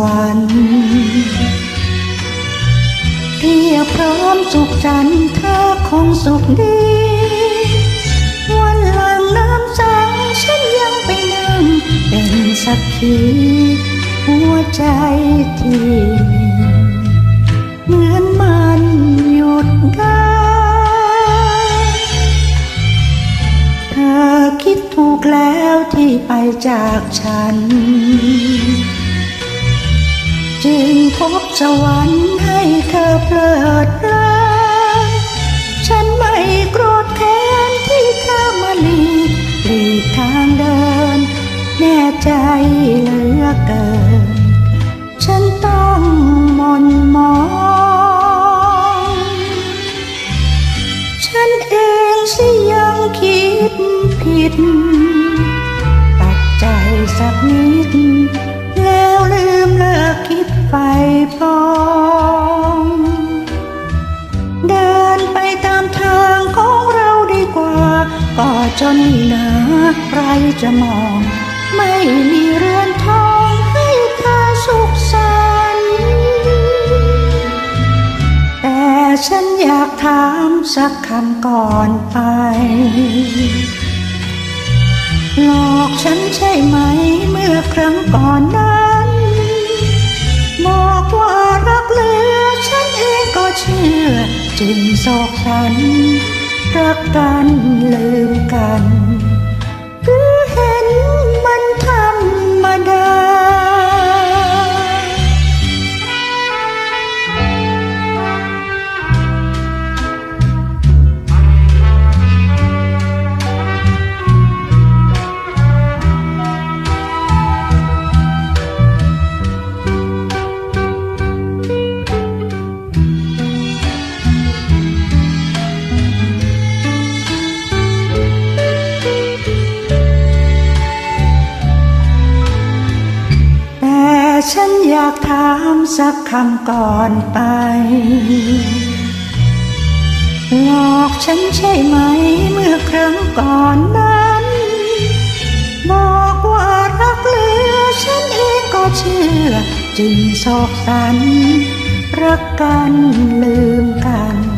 วรรค์เรียบพร้อมสุขจันทร์เธอคงสุขดี วันหลังน้ำสังฉันยังไปนั่งเป็นสักขีหัวใจที่เหมือนมันหยุดได้เธอคิดถูกแล้วที่ไปจากฉัน จึงพบสวรรค์ให้เธอเพลิดเพลินฉันไม่โกรธแค้นที่เธอมาหลีหลีกทางเดิน แน่ใจเหลือเกิน ฉันต้องมนมอง ฉันเองสิยังคิดผิดตัดใจสักนิด จนนี่นะใครจะมอง ไม่มีเรือนทองให้เธอสุขสันต์แต่ฉันอยากถามสักคำก่อนไป หลอกฉันใช่ไหมเมื่อครั้งก่อนนั้น บอกว่ารักเหลือฉันเองก็เชื่อจึงโศกฉัน รักกันลืมกันหรือเห็นมัน ฉันอยากถามสักคำก่อนไป หลอกฉันใช่ไหมเมื่อครั้งก่อนนั้น บอกว่ารักเหลือฉันเองก็เชื่อ จึงโศกสัน รักกันลืมกัน